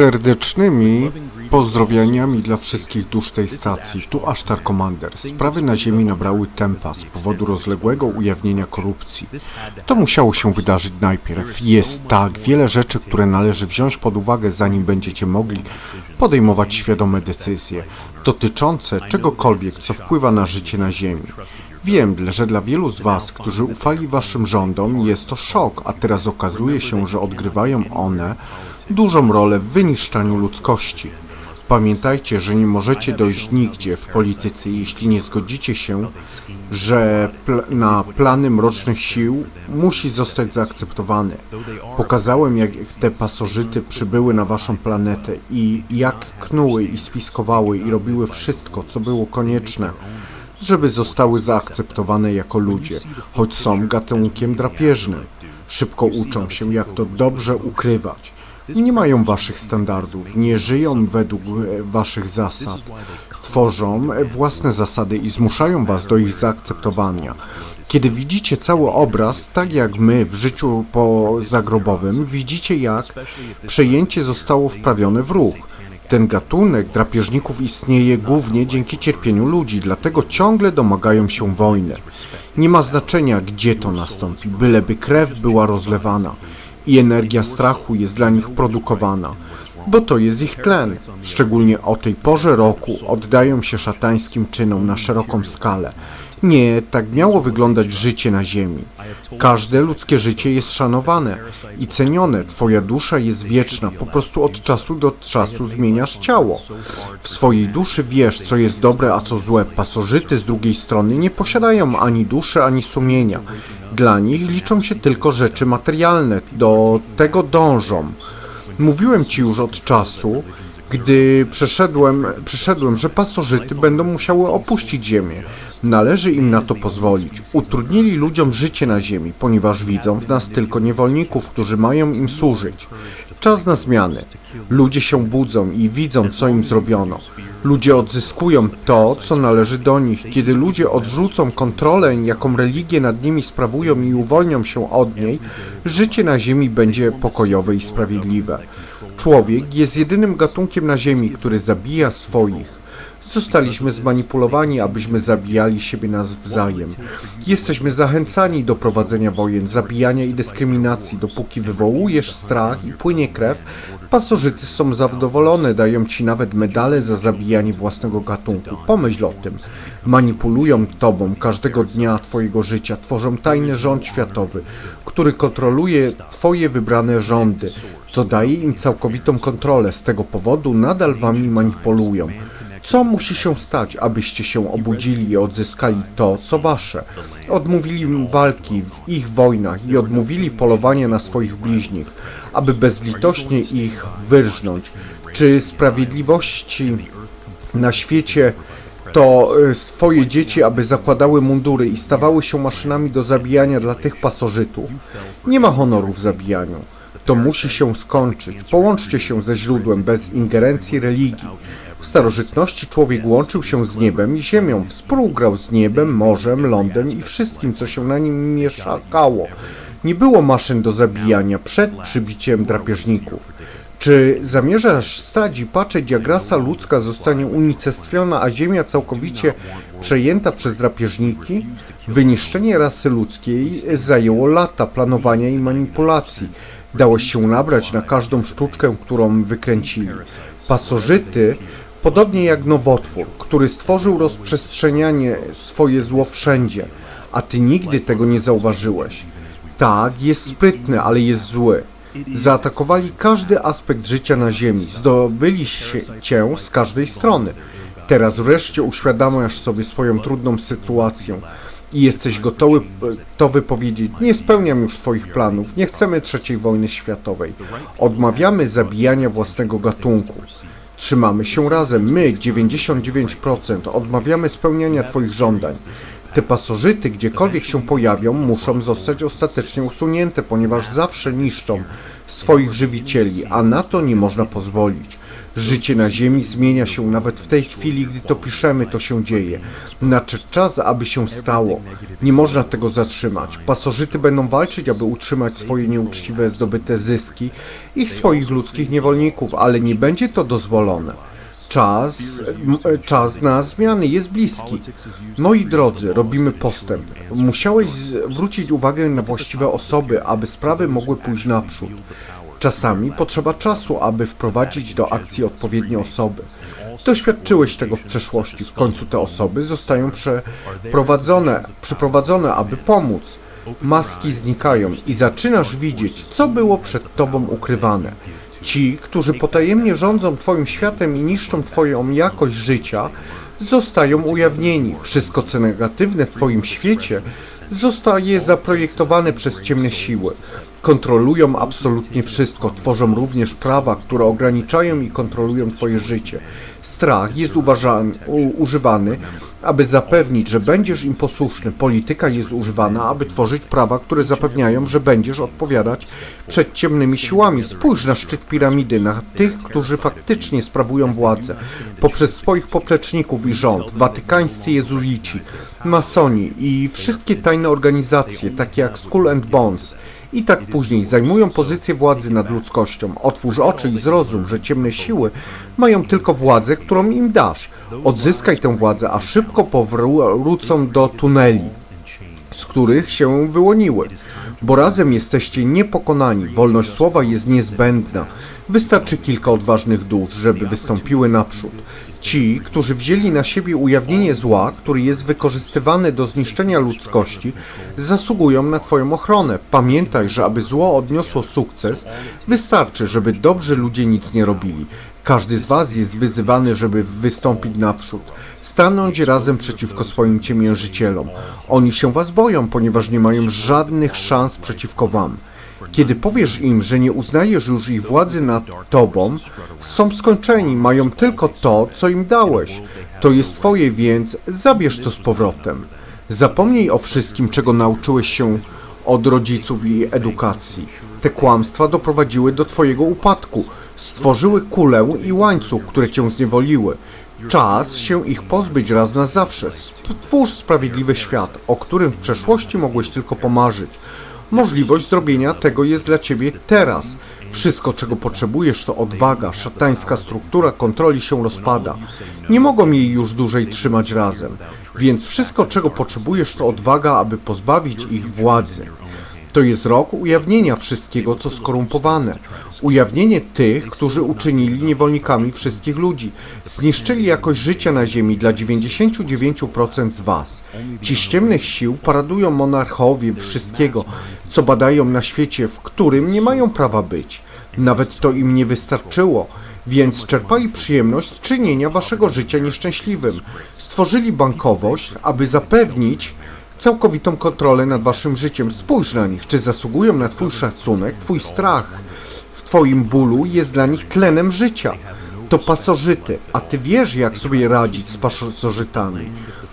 Serdecznymi pozdrowieniami dla wszystkich dusz tej stacji. Tu Ashtar Commander. Sprawy na Ziemi nabrały tempa z powodu rozległego ujawnienia korupcji. To musiało się wydarzyć najpierw. Jest tak wiele rzeczy, które należy wziąć pod uwagę, zanim będziecie mogli podejmować świadome decyzje dotyczące czegokolwiek, co wpływa na życie na Ziemi. Wiem, że dla wielu z Was, którzy ufali Waszym rządom, jest to szok, a teraz okazuje się, że odgrywają one dużą rolę w wyniszczaniu ludzkości. Pamiętajcie, że nie możecie dojść nigdzie w polityce, jeśli nie zgodzicie się, że pl na plany mrocznych sił musi zostać zaakceptowany. Pokazałem, jak te pasożyty przybyły na waszą planetę i jak knuły i spiskowały i robiły wszystko, co było konieczne, żeby zostały zaakceptowane jako ludzie, choć są gatunkiem drapieżnym. Szybko uczą się, jak to dobrze ukrywać. Nie mają waszych standardów, nie żyją według e, waszych zasad. Tworzą e, własne zasady i zmuszają was do ich zaakceptowania. Kiedy widzicie cały obraz, tak jak my w życiu pozagrobowym, widzicie jak przejęcie zostało wprawione w ruch. Ten gatunek drapieżników istnieje głównie dzięki cierpieniu ludzi, dlatego ciągle domagają się wojny. Nie ma znaczenia, gdzie to nastąpi, byleby krew była rozlewana i energia strachu jest dla nich produkowana, bo to jest ich tlen. Szczególnie o tej porze roku oddają się szatańskim czynom na szeroką skalę. Nie, tak miało wyglądać życie na Ziemi. Każde ludzkie życie jest szanowane i cenione. Twoja dusza jest wieczna. Po prostu od czasu do czasu zmieniasz ciało. W swojej duszy wiesz, co jest dobre, a co złe. Pasożyty z drugiej strony nie posiadają ani duszy, ani sumienia. Dla nich liczą się tylko rzeczy materialne. Do tego dążą. Mówiłem ci już od czasu, gdy przeszedłem, przyszedłem, że pasożyty będą musiały opuścić Ziemię. Należy im na to pozwolić. Utrudnili ludziom życie na Ziemi, ponieważ widzą w nas tylko niewolników, którzy mają im służyć. Czas na zmiany. Ludzie się budzą i widzą, co im zrobiono. Ludzie odzyskują to, co należy do nich. Kiedy ludzie odrzucą kontrolę, jaką religie nad nimi sprawują i uwolnią się od niej, życie na Ziemi będzie pokojowe i sprawiedliwe. Człowiek jest jedynym gatunkiem na Ziemi, który zabija swoich. Zostaliśmy zmanipulowani, abyśmy zabijali siebie nawzajem. Jesteśmy zachęcani do prowadzenia wojen, zabijania i dyskryminacji. Dopóki wywołujesz strach i płynie krew, pasożyty są zadowolone, dają ci nawet medale za zabijanie własnego gatunku. Pomyśl o tym. Manipulują tobą każdego dnia twojego życia, tworzą tajny rząd światowy, który kontroluje twoje wybrane rządy. To daje im całkowitą kontrolę. Z tego powodu nadal wami manipulują. Co musi się stać, abyście się obudzili i odzyskali to, co wasze? Odmówili walki w ich wojnach i odmówili polowania na swoich bliźnich, aby bezlitośnie ich wyrżnąć. Czy sprawiedliwości na świecie to e, swoje dzieci, aby zakładały mundury i stawały się maszynami do zabijania dla tych pasożytów? Nie ma honoru w zabijaniu. To musi się skończyć. Połączcie się ze źródłem bez ingerencji religii. W starożytności człowiek łączył się z niebem i ziemią, współgrał z niebem, morzem, lądem i wszystkim, co się na nim mieszało. Nie było maszyn do zabijania przed przybiciem drapieżników. Czy zamierzasz stać i patrzeć, jak rasa ludzka zostanie unicestwiona, a Ziemia całkowicie przejęta przez drapieżniki? Wyniszczenie rasy ludzkiej zajęło lata planowania i manipulacji. Dało się nabrać na każdą sztuczkę, którą wykręcili. Pasożyty Podobnie jak nowotwór, który stworzył rozprzestrzenianie swoje zło wszędzie, a ty nigdy tego nie zauważyłeś. Tak, jest sprytny, ale jest zły. Zaatakowali każdy aspekt życia na Ziemi, zdobyli się cię z każdej strony. Teraz wreszcie uświadamiasz sobie swoją trudną sytuację i jesteś gotowy, gotowy powiedzieć, nie spełniam już Twoich planów, nie chcemy trzeciej wojny światowej. Odmawiamy zabijania własnego gatunku. Trzymamy się razem. My, 99%, odmawiamy spełniania Twoich żądań. Te pasożyty, gdziekolwiek się pojawią, muszą zostać ostatecznie usunięte, ponieważ zawsze niszczą swoich żywicieli, a na to nie można pozwolić. Życie na Ziemi zmienia się nawet w tej chwili, gdy to piszemy, to się dzieje. Nadszedł czas, aby się stało. Nie można tego zatrzymać. Pasożyty będą walczyć, aby utrzymać swoje nieuczciwe zdobyte zyski i swoich ludzkich niewolników, ale nie będzie to dozwolone. Czas, czas na zmiany jest bliski. Moi drodzy, robimy postęp. Musiałeś zwrócić uwagę na właściwe osoby, aby sprawy mogły pójść naprzód. Czasami potrzeba czasu, aby wprowadzić do akcji odpowiednie osoby. Doświadczyłeś tego w przeszłości. W końcu te osoby zostają przeprowadzone, przyprowadzone, aby pomóc. Maski znikają i zaczynasz widzieć, co było przed tobą ukrywane. Ci, którzy potajemnie rządzą Twoim światem i niszczą Twoją jakość życia, zostają ujawnieni. Wszystko, co negatywne w Twoim świecie, zostaje zaprojektowane przez ciemne siły. Kontrolują absolutnie wszystko, tworzą również prawa, które ograniczają i kontrolują Twoje życie. Strach jest uważany, u, używany, aby zapewnić, że będziesz im posłuszny. Polityka jest używana, aby tworzyć prawa, które zapewniają, że będziesz odpowiadać przed ciemnymi siłami. Spójrz na szczyt piramidy, na tych, którzy faktycznie sprawują władzę, poprzez swoich popleczników i rząd, watykańscy jezuici, masoni i wszystkie tajne organizacje, takie jak Skull and Bones. I tak później zajmują pozycję władzy nad ludzkością. Otwórz oczy i zrozum, że ciemne siły mają tylko władzę, którą im dasz. Odzyskaj tę władzę, a szybko powrócą do tuneli, z których się wyłoniły. Bo razem jesteście niepokonani. Wolność słowa jest niezbędna. Wystarczy kilka odważnych dusz, żeby wystąpiły naprzód. Ci, którzy wzięli na siebie ujawnienie zła, który jest wykorzystywany do zniszczenia ludzkości, zasługują na Twoją ochronę. Pamiętaj, że aby zło odniosło sukces, wystarczy, żeby dobrzy ludzie nic nie robili. Każdy z Was jest wyzywany, żeby wystąpić naprzód, stanąć razem przeciwko swoim ciemiężycielom. Oni się Was boją, ponieważ nie mają żadnych szans przeciwko Wam. Kiedy powiesz im, że nie uznajesz już ich władzy nad tobą, są skończeni, mają tylko to, co im dałeś. To jest twoje, więc zabierz to z powrotem. Zapomnij o wszystkim, czego nauczyłeś się od rodziców i edukacji. Te kłamstwa doprowadziły do twojego upadku, stworzyły kulę i łańcuch, które cię zniewoliły. Czas się ich pozbyć raz na zawsze. Stwórz sprawiedliwy świat, o którym w przeszłości mogłeś tylko pomarzyć. Możliwość zrobienia tego jest dla ciebie teraz. Wszystko, czego potrzebujesz, to odwaga. Szatańska struktura kontroli się rozpada. Nie mogą jej już dłużej trzymać razem. Więc wszystko, czego potrzebujesz, to odwaga, aby pozbawić ich władzy. To jest rok ujawnienia wszystkiego, co skorumpowane. Ujawnienie tych, którzy uczynili niewolnikami wszystkich ludzi. Zniszczyli jakość życia na ziemi dla 99% z was. Ci z ciemnych sił paradują monarchowie wszystkiego, co badają na świecie, w którym nie mają prawa być. Nawet to im nie wystarczyło, więc czerpali przyjemność z czynienia waszego życia nieszczęśliwym. Stworzyli bankowość, aby zapewnić całkowitą kontrolę nad waszym życiem. Spójrz na nich, czy zasługują na twój szacunek, twój strach. W twoim bólu jest dla nich tlenem życia. To pasożyty, a ty wiesz, jak sobie radzić z pasożytami.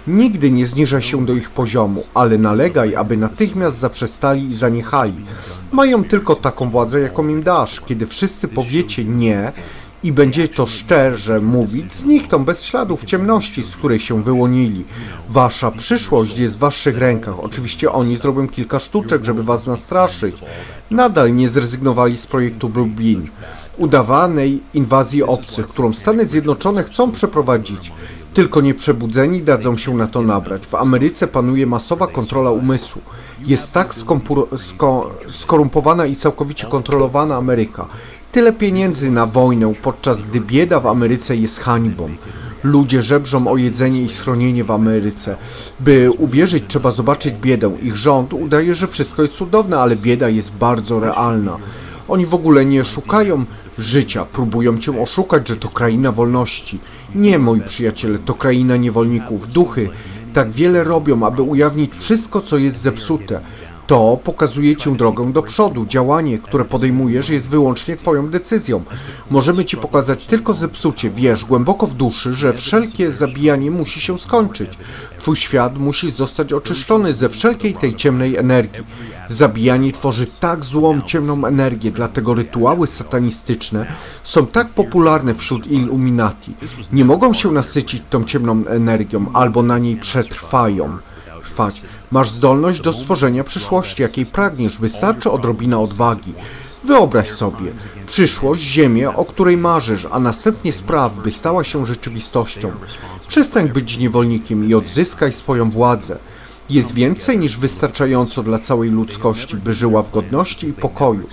Nigdy nie zniżaj się do ich poziomu, ale nalegaj, aby natychmiast zaprzestali i zaniechali. Mają tylko taką władzę, jaką im dasz. Kiedy wszyscy powiecie nie, i będzie to szczerze mówić, znikną bez śladu w ciemności, z której się wyłonili. Wasza przyszłość jest w waszych rękach. Oczywiście oni zrobią kilka sztuczek, żeby was nastraszyć. Nadal nie zrezygnowali z projektu Lublin, udawanej inwazji obcych, którą Stany Zjednoczone chcą przeprowadzić. Tylko nieprzebudzeni dadzą się na to nabrać. W Ameryce panuje masowa kontrola umysłu. Jest tak skorumpowana i całkowicie kontrolowana Ameryka. Tyle pieniędzy na wojnę, podczas gdy bieda w Ameryce jest hańbą. Ludzie żebrzą o jedzenie i schronienie w Ameryce. By uwierzyć, trzeba zobaczyć biedę. Ich rząd udaje, że wszystko jest cudowne, ale bieda jest bardzo realna. Oni w ogóle nie szukają życia, próbują cię oszukać, że to kraina wolności. Nie, moi przyjaciele, to kraina niewolników. Duchy tak wiele robią, aby ujawnić wszystko, co jest zepsute. To pokazuje Ci drogę do przodu. Działanie, które podejmujesz, jest wyłącznie Twoją decyzją. Możemy Ci pokazać tylko zepsucie. Wiesz głęboko w duszy, że wszelkie zabijanie musi się skończyć. Twój świat musi zostać oczyszczony ze wszelkiej tej ciemnej energii. Zabijanie tworzy tak złą, ciemną energię, dlatego rytuały satanistyczne są tak popularne wśród Illuminati. Nie mogą się nasycić tą ciemną energią, albo na niej przetrwają. Masz zdolność do stworzenia przyszłości, jakiej pragniesz. Wystarczy odrobina odwagi. Wyobraź sobie przyszłość, ziemię, o której marzysz, a następnie spraw, by stała się rzeczywistością. Przestań być niewolnikiem i odzyskaj swoją władzę. Jest więcej niż wystarczająco dla całej ludzkości, by żyła w godności i pokoju.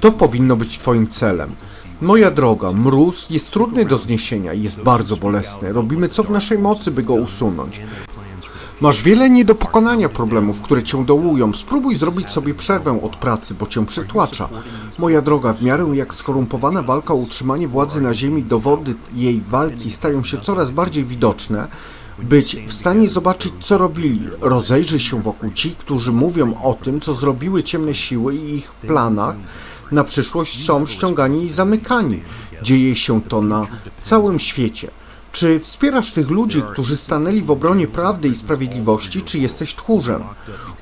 To powinno być Twoim celem. Moja droga, mróz jest trudny do zniesienia, jest bardzo bolesny. Robimy co w naszej mocy, by go usunąć. Masz wiele nie do pokonania problemów, które cię dołują. Spróbuj zrobić sobie przerwę od pracy, bo cię przytłacza. Moja droga, w miarę jak skorumpowana walka o utrzymanie władzy na ziemi, dowody jej walki stają się coraz bardziej widoczne, być w stanie zobaczyć, co robili. Rozejrzyj się wokół ci, którzy mówią o tym, co zrobiły ciemne siły i ich planach na przyszłość są ściągani i zamykani. Dzieje się to na całym świecie. Czy wspierasz tych ludzi, którzy stanęli w obronie prawdy i sprawiedliwości, czy jesteś tchórzem?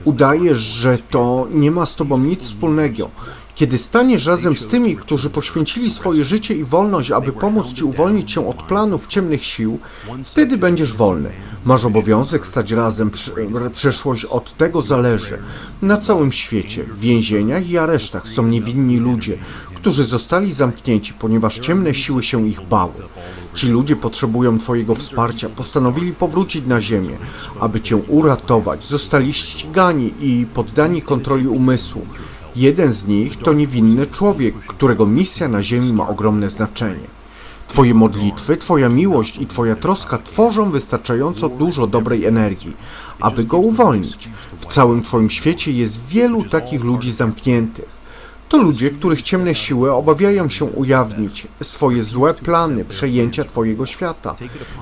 Udajesz, że to nie ma z tobą nic wspólnego. Kiedy staniesz razem z tymi, którzy poświęcili swoje życie i wolność, aby pomóc ci uwolnić się od planów ciemnych sił, wtedy będziesz wolny. Masz obowiązek stać razem, Przy- przyszłość od tego zależy. Na całym świecie, w więzieniach i aresztach są niewinni ludzie, którzy zostali zamknięci, ponieważ ciemne siły się ich bały. Ci ludzie potrzebują Twojego wsparcia, postanowili powrócić na ziemię, aby Cię uratować. Zostali ścigani i poddani kontroli umysłu. Jeden z nich to niewinny człowiek, którego misja na ziemi ma ogromne znaczenie. Twoje modlitwy, Twoja miłość i Twoja troska tworzą wystarczająco dużo dobrej energii, aby go uwolnić. W całym Twoim świecie jest wielu takich ludzi zamkniętych. To ludzie, których ciemne siły obawiają się ujawnić swoje złe plany przejęcia Twojego świata.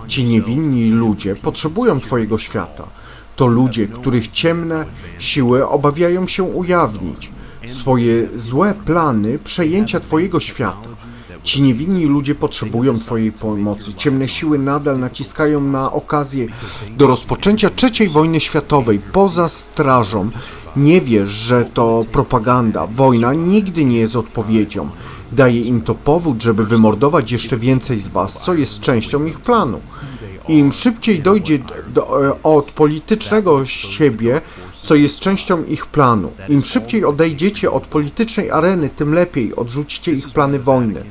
Ci niewinni ludzie potrzebują Twojego świata. To ludzie, których ciemne siły obawiają się ujawnić swoje złe plany przejęcia Twojego świata. Ci niewinni ludzie potrzebują Twojej pomocy. Ciemne siły nadal naciskają na okazję do rozpoczęcia III wojny światowej poza strażą. Nie wiesz, że to propaganda. Wojna nigdy nie jest odpowiedzią. Daje im to powód, żeby wymordować jeszcze więcej z Was, co jest częścią ich planu. Im szybciej dojdzie do, e, od politycznego siebie, co jest częścią ich planu. Im szybciej odejdziecie od politycznej areny, tym lepiej odrzucicie ich plany wojny.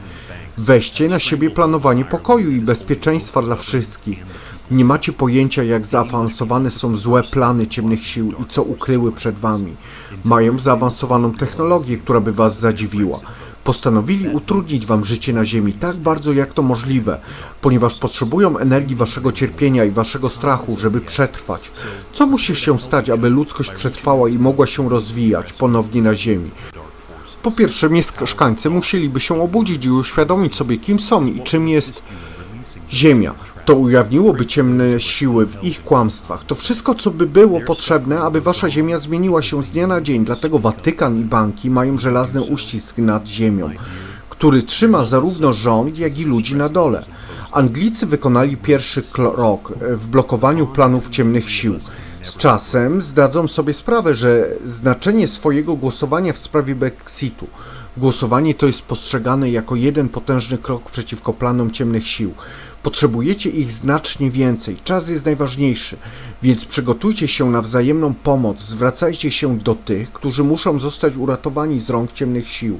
Weźcie na siebie planowanie pokoju i bezpieczeństwa dla wszystkich. Nie macie pojęcia, jak zaawansowane są złe plany ciemnych sił i co ukryły przed wami. Mają zaawansowaną technologię, która by was zadziwiła. Postanowili utrudnić wam życie na Ziemi tak bardzo, jak to możliwe, ponieważ potrzebują energii waszego cierpienia i waszego strachu, żeby przetrwać. Co musi się stać, aby ludzkość przetrwała i mogła się rozwijać ponownie na Ziemi? Po pierwsze, mieszkańcy musieliby się obudzić i uświadomić sobie, kim są i czym jest Ziemia. To ujawniłoby ciemne siły w ich kłamstwach. To wszystko, co by było potrzebne, aby wasza Ziemia zmieniła się z dnia na dzień. Dlatego Watykan i banki mają żelazny uścisk nad Ziemią, który trzyma zarówno rząd, jak i ludzi na dole. Anglicy wykonali pierwszy krok w blokowaniu planów ciemnych sił. Z czasem zdadzą sobie sprawę, że znaczenie swojego głosowania w sprawie Brexitu. Głosowanie to jest postrzegane jako jeden potężny krok przeciwko planom ciemnych sił. Potrzebujecie ich znacznie więcej. Czas jest najważniejszy, więc przygotujcie się na wzajemną pomoc. Zwracajcie się do tych, którzy muszą zostać uratowani z rąk ciemnych sił.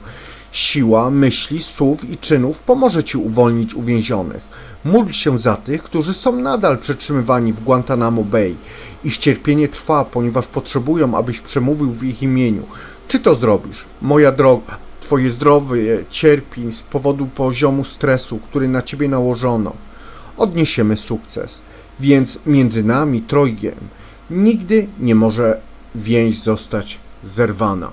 Siła myśli, słów i czynów pomoże ci uwolnić uwięzionych. Módl się za tych, którzy są nadal przetrzymywani w Guantanamo Bay. Ich cierpienie trwa, ponieważ potrzebują, abyś przemówił w ich imieniu. Czy to zrobisz? Moja droga, twoje zdrowie cierpi z powodu poziomu stresu, który na ciebie nałożono. Odniesiemy sukces. Więc między nami trojgiem nigdy nie może więź zostać zerwana.